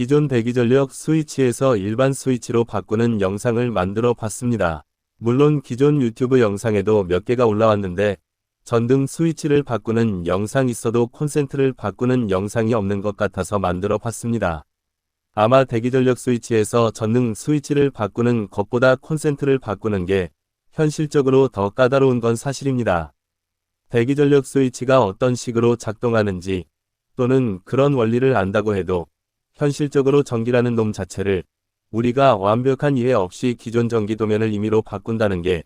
기존 대기전력 스위치에서 일반 스위치로 바꾸는 영상을 만들어 봤습니다. 물론 기존 유튜브 영상에도 몇 개가 올라왔는데 전등 스위치를 바꾸는 영상 있어도 콘센트를 바꾸는 영상이 없는 것 같아서 만들어 봤습니다. 아마 대기전력 스위치에서 전등 스위치를 바꾸는 것보다 콘센트를 바꾸는 게 현실적으로 더 까다로운 건 사실입니다. 대기전력 스위치가 어떤 식으로 작동하는지 또는 그런 원리를 안다고 해도 현실적으로 전기라는 놈 자체를 우리가 완벽한 이해 없이 기존 전기 도면을 임의로 바꾼다는 게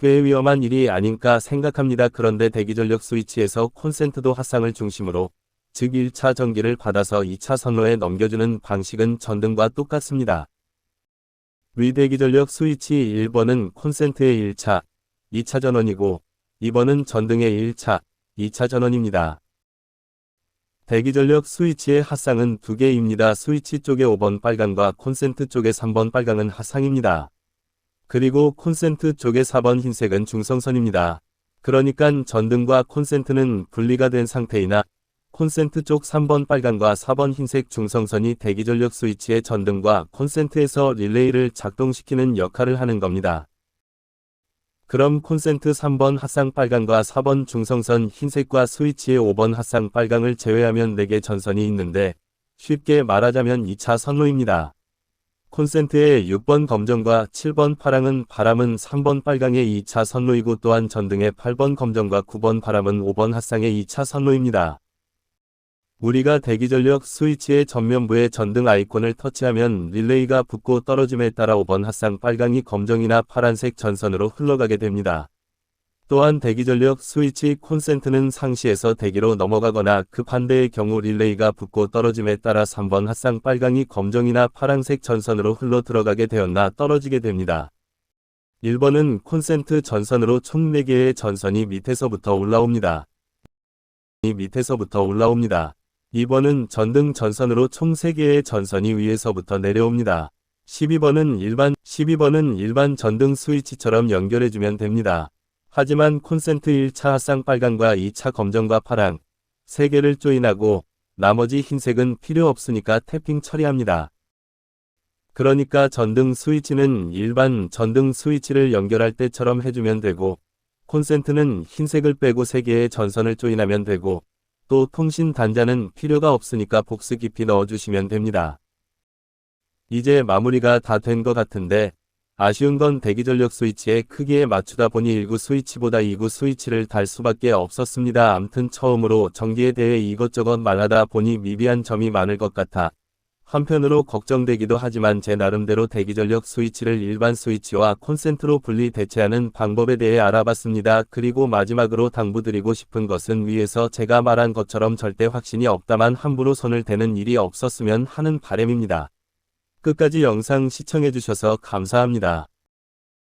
꽤 위험한 일이 아닌가 생각합니다. 그런데 대기전력 스위치에서 콘센트도 화상을 중심으로 즉 1차 전기를 받아서 2차 선로에 넘겨주는 방식은 전등과 똑같습니다. 위대기전력 스위치 1번은 콘센트의 1차, 2차 전원이고 2번은 전등의 1차, 2차 전원입니다. 대기전력 스위치의 하상은 두 개입니다. 스위치 쪽의 5번 빨강과 콘센트 쪽의 3번 빨강은 하상입니다. 그리고 콘센트 쪽의 4번 흰색은 중성선입니다. 그러니까 전등과 콘센트는 분리가 된 상태이나 콘센트 쪽 3번 빨강과 4번 흰색 중성선이 대기전력 스위치의 전등과 콘센트에서 릴레이를 작동시키는 역할을 하는 겁니다. 그럼 콘센트 3번 하상 빨강과 4번 중성선 흰색과 스위치의 5번 하상 빨강을 제외하면 4개 전선이 있는데 쉽게 말하자면 2차 선로입니다. 콘센트의 6번 검정과 7번 파랑은 바람은 3번 빨강의 2차 선로이고 또한 전등의 8번 검정과 9번 바람은 5번 하상의 2차 선로입니다. 우리가 대기전력 스위치의 전면부에 전등 아이콘을 터치하면 릴레이가 붙고 떨어짐에 따라 5번 하상 빨강이 검정이나 파란색 전선으로 흘러가게 됩니다. 또한 대기전력 스위치 콘센트는 상시에서 대기로 넘어가거나 그 반대의 경우 릴레이가 붙고 떨어짐에 따라 3번 핫상 빨강이 검정이나 파란색 전선으로 흘러 들어가게 되었나 떨어지게 됩니다. 1번은 콘센트 전선으로 총 4개의 전선이 밑에서부터 올라옵니다. 이 밑에서부터 올라옵니다. 2번은 전등 전선으로 총 3개의 전선이 위에서부터 내려옵니다. 12번은 일반 12번은 일반 전등 스위치처럼 연결해주면 됩니다. 하지만 콘센트 1차 하상 빨강과 2차 검정과 파랑 3개를 조인하고 나머지 흰색은 필요 없으니까 태핑 처리합니다. 그러니까 전등 스위치는 일반 전등 스위치를 연결할 때처럼 해주면 되고 콘센트는 흰색을 빼고 3개의 전선을 조인하면 되고 또 통신 단자는 필요가 없으니까 복스 깊이 넣어주시면 됩니다. 이제 마무리가 다 된 것 같은데 아쉬운 건 대기전력 스위치의 크기에 맞추다 보니 1구 스위치보다 2구 스위치를 달 수밖에 없었습니다. 암튼 처음으로 전기에 대해 이것저것 말하다 보니 미비한 점이 많을 것 같아 한편으로 걱정되기도 하지만 제 나름대로 대기전력 스위치를 일반 스위치와 콘센트로 분리 대체하는 방법에 대해 알아봤습니다. 그리고 마지막으로 당부드리고 싶은 것은 위에서 제가 말한 것처럼 절대 확신이 없다만 함부로 손을 대는 일이 없었으면 하는 바람입니다. 끝까지 영상 시청해주셔서 감사합니다.